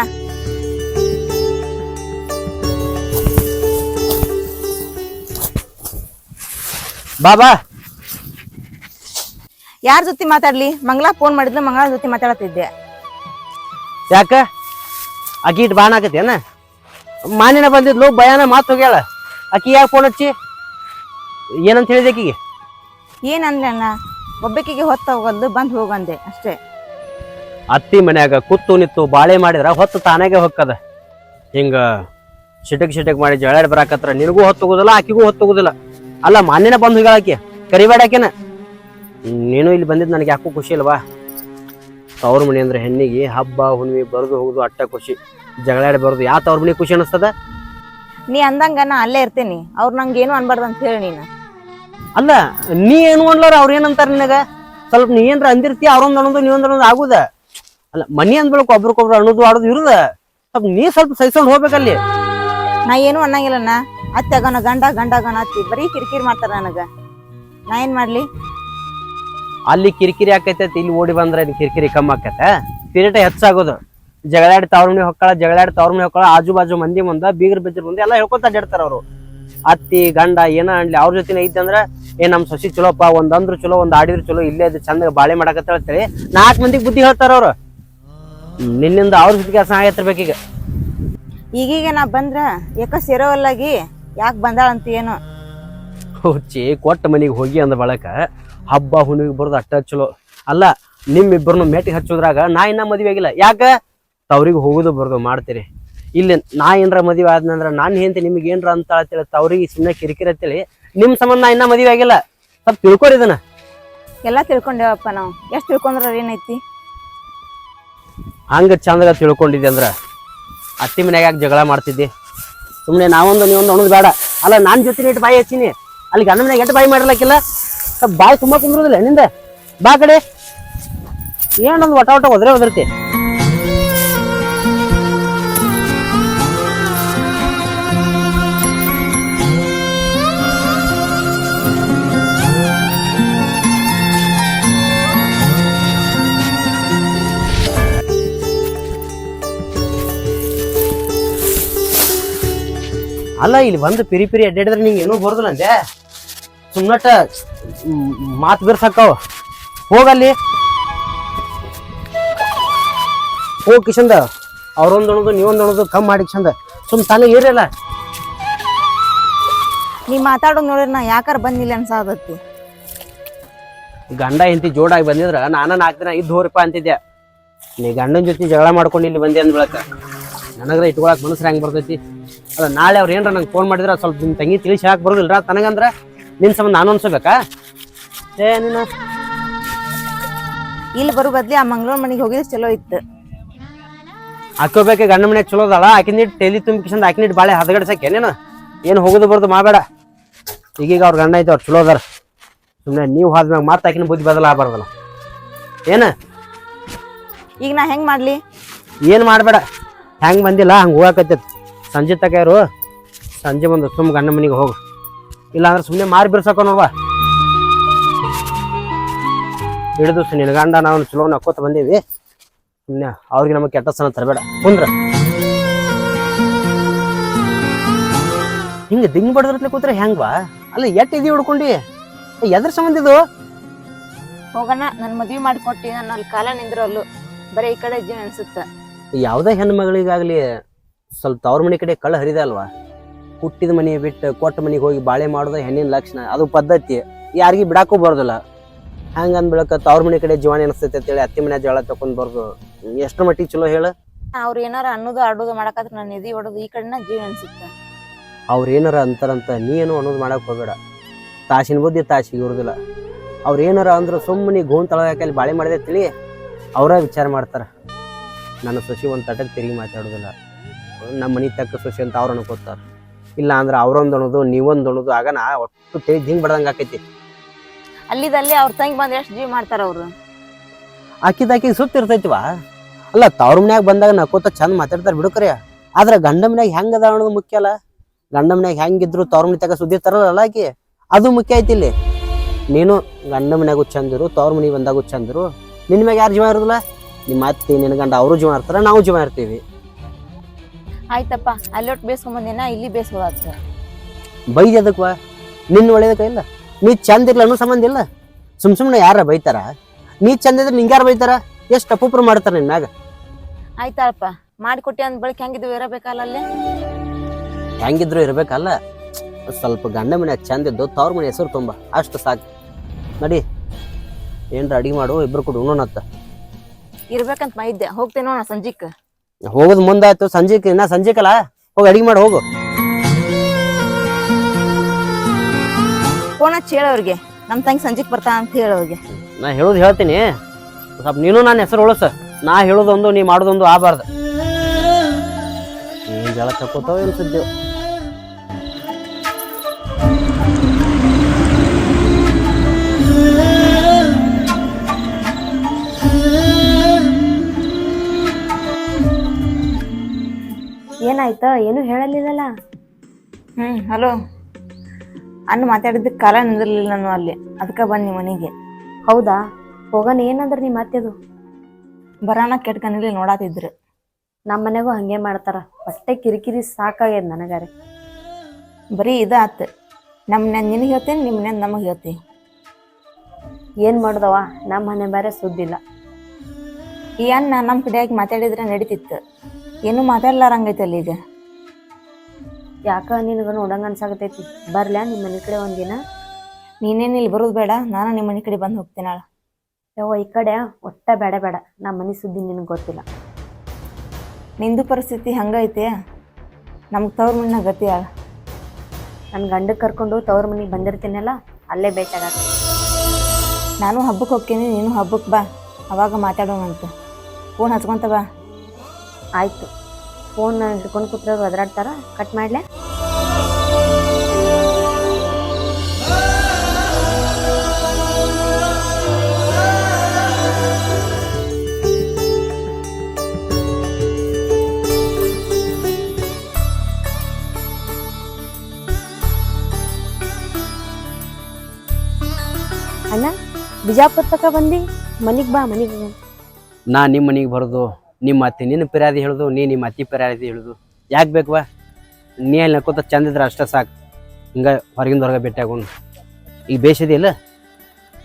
Speaker 1: ಬಾ ಬಾ
Speaker 4: ಯಾರ ಜೊತೆ ಮಾತಾಡ್ಲಿ? ಮಂಗಳ ಫೋನ್ ಮಾಡಿದ್ಲು ಮಂಗಳ ಜೊತೆ ಮಾತಾಡತ್ತಿದ್ದೆ.
Speaker 1: ಯಾಕ? ಆಕಿ ಇಟ್ಟು ಬಾಣ ಆಕತ್ತೇನ ಮಾನಿನ ಬಂದಿದ್ಲು ಭಯಾನ ಮಾತು ಹೋಗ್ಯಾಳ. ಆಕಿ ಯಾಕೆ ಫೋನ್ ಹಚ್ಚಿ? ಏನಂತ ಹೇಳಿದೆ ಆಕಿಗೆ
Speaker 4: ಏನಂದ್ರೆ ಅಣ್ಣ ಒಬ್ಬಕಿಗೆ ಹೊತ್ತು ಹೋಗೋದು ಬಂದು ಹೋಗಂದೆ ಅಷ್ಟೇ.
Speaker 1: ಅತ್ತಿ ಮನ್ಯಾಗ ಕುತ್ತು ನಿತ್ತು ಬಾಳೆ ಮಾಡಿದ್ರ ಹೊತ್ತು ತಾನಾಗೆ ಹೊಕ್ಕದ. ಹಿಂಗ ಶಿಟಕ್ ಶಿಟಕ್ ಮಾಡಿ ಜಳಾಡ್ ಬರಾಕತ್ರ ನಿನಗೂ ಹೊತ್ತು ಹೋಗುದಿಲ್ಲ ಆಕಿಗೂ ಹೊತ್ತು ಹೋಗುದಿಲ್ಲ. ಅಲ್ಲ ಮಾನ್ಯನ ಬಂದು ಹೋಗ್ಯಾಳ ಆಕಿ. ಕರಿಬೇಡ ಆಕಿನ. ನೀನು ಇಲ್ಲಿ ಬಂದಿದ್ದು ನನಗೆ ಯಾಕೂ ಖುಷಿ ಇಲ್ವಾ ತವ್ರ ಮನೆ ಅಂದ್ರೆ ಹೆಣ್ಣಿಗೆ ಹಬ್ಬ ಹುಣ್ಣಿಮೆ ಬರೋದು ಹೋಗುದು ಅಟ್ಟ ಖುಷಿ. ಜಗಳಾಡಿ ಬರೋದು ಯಾವ ತವ್ರ ಮನೆ ಖುಷಿ ಅನಿಸ್ತದ?
Speaker 4: ನೀ ಅಂದಂಗ ನಾ ಅಲ್ಲೇ ಇರ್ತೇನಿ. ಅವ್ರು ನಂಗೆ ಏನು ಅನ್ಬಾರ್ದು ಅಂತ ಹೇಳಿ ನೀನು.
Speaker 1: ಅಲ್ಲ ನೀ ಏನು ಅನ್ಲಾರ ಅವ್ರ ಏನಂತಾರ ನಿನಗ? ಸ್ವಲ್ಪ ನೀ ಏನ್ರ ಅಂದಿರ್ತಿ ಅವ್ರೊಂದ್ ಅನ್ನೋದು ನೀವೊಂದ್ ಅನ್ನೋದು ಆಗುದ? ಅಲ್ಲ ಮನಿ ಅಂದ್ಬೇಕು ಒಬ್ರಿಗೊಬ್ರು ಅನ್ನೋದು ಆಡೋದು ಇರುದ? ಸ್ವಲ್ಪ ನೀ ಸ್ವಲ್ಪ ಸಹಿಸ್ಕೊಂಡು ಹೋಗ್ಬೇಕಲ್ಲಿ.
Speaker 4: ನಾ ಏನು ಅನ್ನಂಗಿಲ್ಲಣ್ಣ. ಅತ್ತೆ ಆಗೋನ ಗಂಡ ಗಂಡ ಗಣ ಅತ್ತಿ. ಬರೀ ಕಿರಿಕಿರಿ ಮಾಡ್ತಾರ ನನಗ. ನಾ ಏನ್ ಮಾಡ್ಲಿ?
Speaker 1: ಅಲ್ಲಿ ಕಿರಿಕಿರಿ ಆಕೈತೆ ಇಲ್ಲಿ ಓಡಿ ಬಂದ್ರೆ ಇಲ್ಲಿ ಕಿರಿಕಿರಿ ಕಮ್ಮಿ ಆಕೈತೆ. ಪಿರಿಟ ಹೆಚ್ಚಾಗೋದು. ಜಗಳಾಡಿ ತವ್ರ ಮನೆ ಹೊಕ್ಕಳ ಜಗಳಾಡಿ ತವ್ರ ಮನೆ ಹೊಕ್ಕಳ ಆಜು ಬಾಜು ಮಂದಿ ಮುಂದ ಬೀಗರ್ ಬಿಜ್ಜರ್ ಮುಂದೆ ಎಲ್ಲ ಹೇಳ್ಕೊತ ಅಡ್ಡಾಡ್ತಾರ ಅವರು. ಅತ್ತಿ ಗಂಡ ಏನ ಅನ್ಲಿ ಅವ್ರ ಜೊತೆ ಇದ್ದಂದ್ರೆ ಏ ನಮ್ ಸಸಿ ಚಲೋಪ್ಪ ಒಂದ್ ಅಂದ್ರು ಚಲೋ ಒಂದ್ ಆಡಿದ್ರು ಚಲೋ ಇಲ್ಲೇ ಅದು ಚಂದ ಬಾಳೆ ಮಾಡಕತ್ತ ಹೇಳ್ತೇಳಿ ನಾಲ್ಕು ಮಂದಿಗೆ ಬುದ್ಧಿ ಹೇಳ್ತಾರ ಅವ್ರು. ನಿನ್ನಿಂದ ಅವ್ರ ಜೊತೆಗೆ ಸಹಾಯ ಈಗ.
Speaker 4: ಈಗೀಗ ನಾ ಬಂದ್ರ ಯಾಕ ಸೇರೋವಲ್ಲಾಗಿ ಯಾಕೆ ಬಂದಾಳಂತ ಏನು?
Speaker 1: ಹುಚ್ಚಿ ಕೊಟ್ಟ ಮನೆಗೆ ಹೋಗಿ ಅಂದ ಬಳಕ ಹಬ್ಬ ಹುಣ್ಣಿಗೆ ಬರೋದು ಅಟ್ಟ ಚಲೋ. ಅಲ್ಲ ನಿಮ್ಮಿಬ್ಬರನ್ನು ಮೆಟ್ಟಿಗೆ ಹಚ್ಚೋದ್ರಾಗ ನಾ ಇನ್ನ ಮದುವೆ ಆಗಿಲ್ಲ. ಯಾಕ? ತವ್ರಿಗೆ ಹೋಗೋದು ಬರೋದು ಮಾಡ್ತೀರಿ. ಇಲ್ಲಿ ನಾ ಏನ್ರ ಮದುವೆ ಆದ್ನಂದ್ರ ನಾನು ಹೆಂತಿ ನಿಮ್ಗೆ ಏನ್ರ ಅಂತ ಅಂತೇಳಿ ತವ್ರಿಗೆ ಸುಮ್ಮನೆ ಕಿರಿಕಿರಿ ಅಂತೇಳಿ ನಿಮ್ ಸಂಬಂಧ ನಾ ಇನ್ನ ಮದುವೆ ಆಗಿಲ್ಲ. ಸ್ವಲ್ಪ ತಿಳ್ಕೊರಿ ಇದನ್ನ.
Speaker 4: ಎಲ್ಲ ತಿಳ್ಕೊಂಡೇವಪ್ಪ ನಾವು. ಎಷ್ಟು ತಿಳ್ಕೊಂಡ್ರ ಏನೈತಿ
Speaker 1: ಹಂಗ ಚಂದಾಗ ತಿಳ್ಕೊಂಡಿದ್ದೆ ಅಂದ್ರ ಅತ್ತಿ ಮನ್ಯಾಗ ಯಾಕೆ ಜಗಳ ಮಾಡ್ತಿದ್ದೆ? ಸುಮ್ಮನೆ ನಾವೊಂದು ನೀವೊಂದು ಅನ್ನೋದು ಬೇಡ. ಅಲ್ಲ ನಾನ್ ಜೊತೆ ಇಟ್ಟು ಬಾಯಿ ಹಚ್ಚಿನಿ. ಅಲ್ಲಿ ಗಂಡ ಮನ್ಯಾಗ ಎಟ್ಟು ಬಾಯಿ ಮಾಡಿರ್ಲಕ್ಕಿಲ್ಲ ಬಾಯಿ ತುಂಬಾ ಕುಂದ್ರದಿಲ್ಲ, ನಿಂದ? ಬಾ ಕಡೆ. ಏನೊಂದು ಒಟ ಒಟ ಒದ್ರೆ ಒದರ್ತಿ? ಅಲ್ಲ, ಇಲ್ಲಿ ಬಂದು ಪಿರಿ ಪಿರಿ ಅಡ್ಡಾಡಿದ್ರೆ ನಿಂಗೆ ಏನೂ ಬರೋದಿಲ್ಲ ಅಂದೆ? ಸುಮ್ಮನಟ ಮಾತು ಬಿರ್ಸಾಕವ್. ಹೋಗಲ್ಲಿ. ಹೋಗಿ ಕಿಶಂದ. ಅವ್ರೊಂದು ನೀವೊಂದೊಣದು ನೀವೊಂದು ಕಮ್ಮಿ ಮಾಡಿ ಕಿಶಂದ. ಸುಮ್ ತಾನೆ ಇರಲ್ಲ
Speaker 4: ನೀ ಮಾತಾಡೋ ನೋಡಿದ್ರೆ ನಾ ಯಾಕಾರ ಬಂದಿಲ್ಲ ಅನ್ಸಾದತ್ತಿ.
Speaker 1: ಗಂಡ ಹೆಂಡತಿ ಜೋಡಾಗಿ ಬಂದಿದ್ರ ನಾನು ನಾಲ್ಕು ದಿನ ಇದ್ದು ಹೋರಿಪ್ಪ ಅಂತಿದ್ದೆ. ನೀ ಗಂಡನ ಜೊತೆ ಜಗಳ ಮಾಡ್ಕೊಂಡು ಇಲ್ಲಿ ಬಂದೆ ಅಂದ್ ಬೆಳಕ ನನಗ್ರ ಇಟ್ಕೊಳಕ್ ಮನಸ್ಸು ಹೆಂಗ್ ಬರ್ತೈತಿ? ಅದ ನಾಳೆ ಅವ್ರು ಏನ್ರ ನಂಗೆ ಫೋನ್ ಮಾಡಿದ್ರ ಸ್ವಲ್ಪ ನಿಮ್ ತಂಗಿ ತಿಳಿಸಿ ಹಾಕಿ ಬರೋದಿಲ್ಲ ತನಗಂದ್ರ? ನಿನ್ ಸಂಬಂಧ ನಾನು ಅನ್ಸಬೇಕಾ ಏ ನೀನು?
Speaker 4: ಇಲ್ಲಿ ಬರೋ ಬದ್ಲಿ ಆ ಮಂಗಳೂರು ಮನೆಗೆ ಹೋಗಿದ್ರೆ ಚಲೋ ಇತ್ತು.
Speaker 1: ಹಾಕೋಬೇಕೆ ಗಂಡ ಮನೆ ಚಲೋ ಅದಾಳ. ಆಕಿನಿಟ್ಟು ಟೆಲಿ ತುಂಬಿಕಿಸಂದ ಆಕಿನಿಟ್ಟು ಬಾಳೆ ಹದಗಡ್ಸಕ್ಕೆ ಏನೇನು ಏನು ಹೋಗುದು ಬರ್ದು ಮಾಡಬೇಡ ಈಗೀಗ ಅವ್ರ ಗಂಡ ಐತೆ ಅವ್ರು ಚಲೋ ಅದಾರ. ಸುಮ್ಮನೆ ನೀವು ಹೋದ್ಮ್ಯಾಗ ಮತ್ತೆ ಆಕಿನ ಬುದ್ಧಿ ಬದಲ ಆಗಬಾರ್ದಲ್ಲ. ಏನು?
Speaker 4: ಈಗ ನಾ ಹೆಂಗ್ ಮಾಡ್ಲಿ?
Speaker 1: ಏನು ಮಾಡಬೇಡ. ಹೆಂಗೆ ಬಂದಿಲ್ಲ ಹಂಗೆ ಹೋಗಕತ್ತೈತಿ. ಸಂಜೆ ಇರು. ಸಂಜೆ ಬಂದು ಸುಮ್ಮ ಗಂಡ ಮನೆಗೆ ಹೋಗು. ಇಲ್ಲಾಂದ್ರೆ ಸುಮ್ಮನೆ ಮಾರಿ ಬಿರ್ಸಕೋ ನೋಡ್ವಾ? ಹಿಡಿದು ನಿನಗಂಡ ಗಂಡ ನಾವು ಚಲೋ ನಕ್ಕೋತ ಬಂದೀವಿ. ಸುಮ್ಮನೆ ಅವ್ರಿಗೆ ನಮಗೆ ಕೆಟ್ಟ ಸನ ತರಬೇಡ. ಕುಂದ್ರ. ಹಿಂಗೆ ದಿಂಗ್ ಬಡದ್ರತ್ಲೆ ಕೂತ್ರೆ ಹೆಂಗ್ವಾ? ಅಲ್ಲ ಎಟ್ ಇದೀವಿ ಹಿಡ್ಕೊಂಡಿ? ಎದ್ರ ಸಂಬಂಧ ಇದು?
Speaker 4: ಹೋಗೋಣ ನನ್ ಮದ್ವಿ ಮಾಡಿಕೊಟ್ಟಿ ನನ್ನ ಅಲ್ಲಿ ಕಾಲ ನಿಂದ್ರಲ್ಲು. ಬರೀ ಈ ಕಡೆ ಅಜ್ಜಿ ಅನ್ಸುತ್ತ.
Speaker 1: ಯಾವುದೇ ಹೆಣ್ಣು ಮಗಳಿಗಾಗ್ಲಿ ಸ್ವಲ್ಪ ತವ್ರ ಮನೆ ಕಡೆ ಕಳ್ಳ ಹರಿದ ಅಲ್ವಾ? ಹುಟ್ಟಿದ ಮನೆ ಬಿಟ್ಟು ಕೊಟ್ಟ ಮನೆಗೆ ಹೋಗಿ ಬಾಳೆ ಮಾಡೋದು ಹೆಣ್ಣಿನ ಲಕ್ಷಣ ಅದು ಪದ್ಧತಿ. ಯಾರಿಗೂ ಬಿಡಾಕೂ ಬರೋದಿಲ್ಲ. ಹಂಗ ಅಂದ್ಬಿಳಕ ತವ್ರ ಮನೆ ಕಡೆ ಜೀವನ ಅನಿಸ್ತೈತೆ ಅಂತೇಳಿ ಅತ್ತಿ ಮನೆ ಜೋಳ ತಕೊಂಡ್ ಬರ್ದು. ಎಷ್ಟು ಮಟ್ಟಿಗೆ ಚಲೋ ಹೇಳ?
Speaker 4: ಅವ್ರು ಏನಾರ ಅನ್ನೋದು ಆಡೋದು ಮಾಡಕತ್ರ ನನ್ನ ನಿಧಿ ಹೊಡೋದು ಈ ಕಡೆನ ಜೀವ ಅನ್ಸುತ್ತೆ
Speaker 1: ಅವ್ರು ಏನಾರ ಅಂತಾರಂತ ನೀ ಏನು ಅನ್ನೋದು ಮಾಡಕ್ ಹೋಗಬೇಡ. ತಾಸಿನ ಬುದ್ಧಿ ತಾಸಿಗೆ ಇರೋದಿಲ್ಲ. ಅವ್ರು ಏನಾರ ಅಂದ್ರೆ ಸುಮ್ಮನೆ ಗೋನ್ ತಳಗಾಕಿ ಅಲ್ಲಿ ಬಾಳೆ ಮಾಡಿದೆ ತಿಳಿ ಅವರ ವಿಚಾರ ಮಾಡ್ತಾರೆ. ನನ್ನ ಸೊಸಿ ಒಂದು ತಟಕ್ಕೆ ತಿರುಗಿ ಮಾತಾಡೋದಿಲ್ಲ. ನಮ್ಮ ಮನೆ ತಕ್ಕ ಸೊಸಿ ಅಂತ ಅವ್ರು ಅನ್ಕೋತಾರ ಇಲ್ಲ ಅಂದ್ರೆ ಅವ್ರೊಂದು ಅಣದು ನೀವೊಂದು ಅಣದು ಆಗ ನಾ ಒಟ್ಟು ತಿಳಿ ಹಿಂಗ್ ಬಡ್ದಂಗೆ ಆಕೈತಿ.
Speaker 4: ಅಲ್ಲಿದಲ್ಲಿ ಅವ್ರ ತಂಗಿ ಬಂದ್ರೆ ಎಷ್ಟು ಜೀವ ಮಾಡ್ತಾರ ಅವ್ರು?
Speaker 1: ಆಕಿದಾಕಿಗೆ ಸುತ್ತ ಇರ್ತೈತಿವಾ? ಅಲ್ಲ ತವ್ರ ಮನ್ಯಾಗ ಬಂದಾಗ ನಕ್ಕೋತ ಚಂದ ಮಾತಾಡ್ತಾರ ಬಿಡುಕರೆ ಆದ್ರೆ ಗಂಡ ಮನ್ಯಾಗ ಹೆಂಗ ಅದ ಅನ್ನೋದು ಮುಖ್ಯ ಅಲ್ಲ. ಗಂಡ ಮನ್ಯಾಗ ಹೆಂಗಿದ್ರು ತವ್ರ ಮನೆ ತಗ ಸುದ್ದಿ ತರಲ್ಲ ಆಕಿ. ಅದು ಮುಖ್ಯ ಐತಿ ಇಲ್ಲಿ. ನೀನು ಗಂಡ ಮನ್ಯಾಗೂ ಚಂದಿರು ತವ್ರ ಮನೆಗೆ ಬಂದಾಗೂ ಚಂದಿರು ನಿನ್ ಮ್ಯಾಗ ಯಾರು ಜೀವ ಇರೋದಿಲ್ಲ? ನಿಮ್ಮ ಅತ್ತಿ ನಿನ್ನ ಗಂಡ ಅವರು ಜೀವ ಇರ್ತಾರ ನಾವು ಜೀವ ಇರ್ತೀವಿ.
Speaker 4: ಆಯ್ತಪ್ಪ ಅಲ್ಲೊಟ್ಟು ಬೇಸ್ಕೊಂಬಂದಿನ ಇಲ್ಲಿ ಬೇಸ್ಬೋದಾಗ್ತ
Speaker 1: ಬೈದ್ ಎದಕ್ವಾ ನಿನ್ನ ಒಳ್ಳೇದಕ್ಕ ಇಲ್ಲ? ನೀ ಚಂದ ಇರ್ಲ ಅನ್ನೋ ಸಂಬಂಧ ಇಲ್ಲ? ಸುಮ್ ಸುಮ್ಮನೆ ಯಾರ ಬೈತಾರ? ನೀ ಚಂದ ಇದ್ರೆ ನಿಂಗೆ ಯಾರು ಬೈತಾರ? ಎಷ್ಟು ಅಪೂಪ್ರ ಮಾಡ್ತಾರ ನಿನ್ನಾಗ ಮ್ಯಾಗ?
Speaker 4: ಆಯ್ತಪ್ಪ ಮಾಡಿಕೊಟ್ಟಿ ಅಂದ್ ಬಳಿಕ ಹೆಂಗಿದ್ರು ಇರಬೇಕಲ್ಲ ಅಲ್ಲಿ?
Speaker 1: ಹೆಂಗಿದ್ರು ಇರ್ಬೇಕಲ್ಲ? ಸ್ವಲ್ಪ ಗಂಡ ಮನೆ ಚಂದ ಇದ್ದು ತವ್ರ ಮನೆ ಹೆಸರು ತುಂಬ ಅಷ್ಟು ಸಾಕು. ನಡಿ ಏನ್ರ ಅಡಿಗೆ ಮಾಡು ಇಬ್ರು ಕೂಡ ಉಣ್ಣೋಣತ್ತ
Speaker 4: ಇರ್ಬೇಕಂತ ಮಾ ಇದ್ದೆ ಹೋಗ್ತೇನೆ ನೋಡ ಸಂಜಿಕ್.
Speaker 1: ಹೋಗೋದು ಮುಂದಾಯ್ತು. ಸಂಜೆಕ್ ನಾ ಸಂಜೆಕಲ್ಲ? ಹೋಗಿ ಅಡಿಗೆ ಮಾಡಿ ಹೋಗು.
Speaker 4: ಫೋನ್ ಹಚ್ಚಿ ಅವ್ರಿಗೆ. ನಮ್ ತಂಗಿ ಸಂಜೆಕ್ ಬರ್ತಾ ಅಂತ ಹೇಳೋರಿಗೆ
Speaker 1: ನಾ ಹೇಳೋದು ಹೇಳ್ತೀನಿ. ಸ್ವಲ್ಪ ನೀನು ನನ್ನ ಹೆಸರು ಉಳಸ. ನಾ ಹೇಳೋದೊಂದು ನೀ ಮಾಡೋದೊಂದು ಆಗಬಾರ್ದು. ಏನ್ ತಕ್ಕೋತಾವ ಏನು ಸುದ್ದಿ?
Speaker 2: ಏನಾಯ್ತ? ಏನು ಹೇಳಲಿಲ್ಲಲ್ಲ.
Speaker 4: ಹ್ಮ್ ಹಲೋ. ಅನ್ನ ಮಾತಾಡಿದ್ದಕ್ಕೆ ಕಾಲ ನಿಂದಿರ್ಲಿಲ್ಲ ನಾನು ಅಲ್ಲಿ. ಅದಕ್ಕೆ ಬನ್ನಿ ಮನೆಗೆ.
Speaker 2: ಹೌದಾ? ಹೋಗೋಣ ಏನಂದ್ರ ನಿಮ್ಮ ಅತ್ತೆದು?
Speaker 4: ಬರಾನ ಕೆಟ್ಕನಿಲಿ ನೋಡಾತಿದ್ರು.
Speaker 2: ನಮ್ಮ ಮನೆಗೂ ಹಂಗೆ ಮಾಡ್ತಾರ. ಹೊಟ್ಟೆ ಕಿರಿಕಿರಿ ಸಾಕಾಗ್ಯದ ನನಗಾರೆ.
Speaker 4: ಬರೀ ಇದ ಆತ್ ನಮ್ಮ ನಿನಗೆ ಹೇಳ್ತೇನೆ ನಿಮ್ಮ ಮನೆ ನಮಗೆ ಹೇಳ್ತೀನಿ.
Speaker 2: ಏನ್ ಮಾಡ್ದವ ನಮ್ಮ ಮನೆ ಬೇರೆ ಸುದ್ದಿಲ್ಲ.
Speaker 4: ಈ ಅನ್ನ ನಮ್ಮ ಕಡೆಯಾಗಿ ಮಾತಾಡಿದ್ರೆ ನಡೀತಿತ್ತು. ಏನೂ ಅಲ್ಲಿ ಈಗ?
Speaker 2: ಯಾಕ ನಿನಗೆ ನೋಡಂಗ ಅನ್ಸಾಗತೈತಿ ಬರ್ಲ್ಯಾ ನಿಮ್ಮ ಮನೆ ಕಡೆ ಒಂದಿನ?
Speaker 4: ನೀನೇನು ಇಲ್ಲಿ ಬರೋದು ಬೇಡ ನಾನು ನಿಮ್ಮ ಮನೆ ಕಡೆ ಬಂದು ಹೋಗ್ತೀನಾಳ
Speaker 2: ಯಾವ ಈ ಕಡೆ ಒಟ್ಟ ಬೇಡ ಬೇಡ ನಮ್ಮ ಮನೆ ಸುದ್ದಿ ನಿನಗೆ ಗೊತ್ತಿಲ್ಲ.
Speaker 4: ನಿಂದು ಪರಿಸ್ಥಿತಿ ಹಂಗೈತೆ ನಮ್ಗೆ ತವ್ರ ಮನೆ ಗತಿ ಆಳ.
Speaker 2: ನನ್ನ ಗಂಡ ಕರ್ಕೊಂಡು ತವ್ರ ಮನೆಗೆ ಬಂದಿರ್ತೀನಲ್ಲ ಅಲ್ಲೇ ಭೇಟಿಯಾಗ
Speaker 4: ನಾನು ಹಬ್ಬಕ್ಕೆ ಹೋಗ್ತೀನಿ ನೀನು ಹಬ್ಬಕ್ಕೆ ಬಾ ಅವಾಗ ಮಾತಾಡೋಣಂತ. ಫೋನ್ ಹಚ್ಕೊಂತ ಬಾ.
Speaker 2: ಆಯ್ತು. ಫೋನ್ ಹಿಡ್ಕೊಂಡು ಕೂತ್ರೆ ಒದರಾಡ್ತಾರ? ಕಟ್ ಮಾಡ್ಲೆ? ಅಣ್ಣ, ಬಿಜಾಪುರ ತಕ ಬಂದಿ? ಮನಿಗ್ ಬಾ, ಮನಿಗ್.
Speaker 1: ನಾ ನಿಮ್ಮ ಮನೆಗೆ ಬರೋದು. ನಿಮ್ಮ ಅತ್ತಿ ನಿನ್ನ ಪಿರಾದಿ ಹೇಳುದು ನೀ ನಿಮ್ಮ ಅತ್ತಿ ಪಿರಾದಿ ಹೇಳುದು. ಯಾಕೆ ಬೇಕವಾ ನೀ ಅಲ್ಲಿ ನಕ್ಕೋತ ಚಂದ ಇದ್ರೆ ಅಷ್ಟೇ ಸಾಕು. ಹಿಂಗ ಹೊರಗಿಂದ ಹೊರಗೆ ಭೇಟಿ ಆಗೋಣ. ಈಗ ಬೇಸಿದಿಲ್ಲ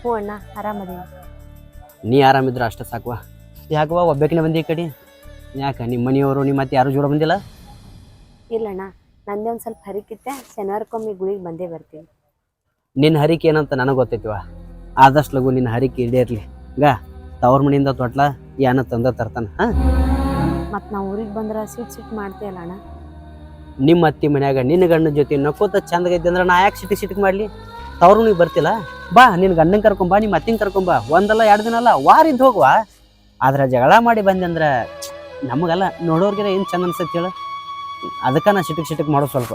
Speaker 2: ಹ್ಞೂ ಅಣ್ಣ ಆರಾಮದೀನಿ
Speaker 1: ನೀ ಆರಾಮಿದ್ರೆ ಅಷ್ಟೇ ಸಾಕುವ ಯಾಕವಾ ಒಬ್ಬಕಿನ ಬಂದಿ ಈ ಕಡೆ? ಯಾಕೆ ನಿಮ್ಮ ಮನೆಯವರು ನಿಮ್ಮ ಅತ್ತೆ ಯಾರು ಜೋಡ ಬಂದಿಲ್ಲ?
Speaker 2: ಇಲ್ಲಣ್ಣ ನಂದೇ ಒಂದು ಸ್ವಲ್ಪ ಹರಿಕಿತ್ತೆ ಶನಿವಾರಕ್ಕೊಮ್ಮೆ ಗುಳಿಗೆ ಬಂದೇ ಬರ್ತೀನಿ.
Speaker 1: ನಿನ್ನ ಹರಿಕೆ ಏನಂತ ನನಗೆ ಗೊತ್ತೈತಿವ ಆದಷ್ಟು ಲಗು ನಿನ್ನ ಹರಿಕೆ ಇಡೇ ಇರಲಿ ಗಾ ತವ್ರ ಮನೆಯಿಂದ ತೊಟ್ಲ? ಯಾನ ತಂದ ತರ್ತಾನ? ಹಾ?
Speaker 2: ಮತ್ ನಾವು ಊರಿಗೆ ಬಂದ್ರೆ ಸಿಟ್ ಸಿಟ್ ಮಾಡ್ತೀಯಲ್ಲ ಅಣ್ಣ.
Speaker 1: ನಿಮ್ಮ ಅತ್ತಿ ಮನ್ಯಾಗ ನಿನ್ನ ಗಂಡನ ಜೊತೆ ನಕ್ಕೋತ ಚಂದ ಅಂದ್ರೆ ನಾ ಯಾಕೆ ಸಿಟಿ ಸಿಟಿಕ್ ಮಾಡ್ಲಿ? ತವ್ರು ನೀವು ಬರ್ತಿಲ್ಲ? ಬಾ ನಿನ್ನ ಗಂಡನ ಕರ್ಕೊಂಬಾ ನಿಮ್ಮ ಅತ್ತಿನ ಕರ್ಕೊಂಬಾ ಒಂದಲ್ಲ ಎರಡು ದಿನ ಅಲ್ಲ ವಾರಿಂದ ಹೋಗುವ. ಆದ್ರೆ ಜಗಳ ಮಾಡಿ ಬಂದೆ ಅಂದ್ರೆ ನಮಗಲ್ಲ ನೋಡೋರ್ಗೆಲ್ಲ ಏನು ಚಂದ ಅನ್ಸತ್ತೆ ಹೇಳು. ಅದಕ್ಕೆ ನಾ ಸಿಟಿಕ್ ಸಿಟಿಕ್ ಮಾಡೋ ಸ್ವಲ್ಪ.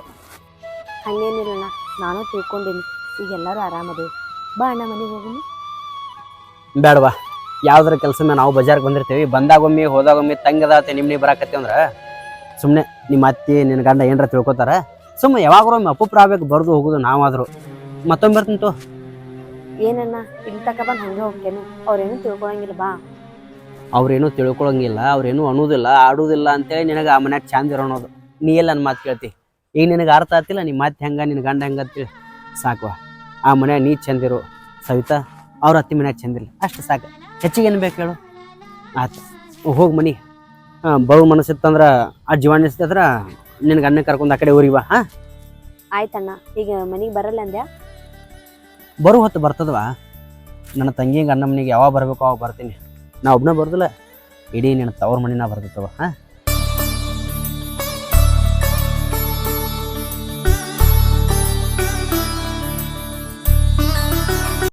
Speaker 2: ಹಂಗೇನಿಲ್ಲಣ್ಣ ನಾನು ತಿಳ್ಕೊಂಡಿನಿ. ಈಗ ಎಲ್ಲರೂ ಆರಾಮದೇವಿ. ಬಾ ಅಣ್ಣ ಮನೆಗೆ ಹೋಗಿ
Speaker 1: ಬೇಡವಾ ಯಾವ್ದಾರ ಕೆಲಸ ಮೇಲೆ ನಾವು ಬಜಾರ್ಗೆ ಬಂದಿರ್ತೀವಿ ಬಂದಾಗೊಮ್ಮೆ ಹೋದಾಗೊಮ್ಮೆ ತಂಗದಾತೆ ನಿಮ್ಮ ನೀವು ಬರಾಕತ್ತಿ ಅಂದ್ರೆ ಸುಮ್ಮನೆ ನಿಮ್ಮ ಅತ್ತಿ ನಿನ್ನ ಗಂಡ ಏನರ ತಿಳ್ಕೊತಾರ ಸುಮ್ಮನೆ ಯಾವಾಗರೂ ಒಮ್ಮೆ ಅಪ್ಪುಪ್ರ ಆಗ್ಬೇಕು ಬರ್ದು ಹೋಗುದು ನಾವಾದ್ರು. ಮತ್ತೊಮ್ಮೆ ಬರ್ತೀನಿ
Speaker 2: ಏನನ್ನ ಇಲ್ಲಿ ತಕ ಬಂದು ಹಂಗೆ ಹೋಗ್ತೇನೆ ಅವ್ರೇನು ತಿಳ್ಕೊಳಂಗಿಲ್ಲ ಬಾ.
Speaker 1: ಅವ್ರೇನು ತಿಳ್ಕೊಳಂಗಿಲ್ಲ ಅವ್ರೇನು ಅನ್ನೋದಿಲ್ಲ ಆಡೋದಿಲ್ಲ ಅಂತೇಳಿ ನಿನಗೆ ಆ ಮನ್ಯಾಗ ಚಂದ ಅನ್ನೋದು ನೀ ಎಲ್ಲ ನನ್ನ ಮಾತು ಕೇಳ್ತಿ. ಈಗ ನಿನಗೆ ಅರ್ಥ ಆಗ್ತಿಲ್ಲ ನಿಮ್ಮ ಮಾತು ಹೆಂಗ ನಿನ್ನ ಗಂಡ ಹೆಂಗ ಅಂತೇಳಿ ಸಾಕುವ ಆ ಮನ್ಯಾಗ ನೀ ಚಂದಿರು ಸವಿತಾ ಅವ್ರ ಅತ್ತಿ ಮನ್ಯಾಗ ಚಂದಿಲ್ಲ ಅಷ್ಟು ಸಾಕು. ಹೆಚ್ಚಿಗೆ ಏನು ಬೇಕು ಹೇಳು? ಆಯ್ತು ಹೋಗಿ ಮನಿ. ಹಾಂ ಬರೋ ಮನಸ್ಸಿತ್ತಂದ್ರೆ ಆ ಜೀವಾಣಿ ಇರ್ತದ್ರ ನಿನಗೆ ಅನ್ನ ಕರ್ಕೊಂಡು ಆ ಕಡೆ ಊರಿಗೆ ಬಾ ಹಾಂ?
Speaker 2: ಆಯ್ತಣ್ಣ ಈಗ ಮನೆಗೆ ಬರಲ್ಲ ಅಂದ್ಯಾ?
Speaker 1: ಬರೋ ಹೊತ್ತು ಬರ್ತದವಾ. ನನ್ನ ತಂಗಿಗೆ ಅನ್ನ ಮನೆಗೆ ಯಾವಾಗ ಬರಬೇಕು ಅವಾಗ ಬರ್ತೀನಿ. ನಾ ಒಬ್ಬನೇ ಬರ್ದಿಲ್ಲ ಇಡೀ ನಿನ್ನ ತವ್ರ ಮನೆ ನಾ ಬರ್ದಿತ್ತವ ಹಾಂ?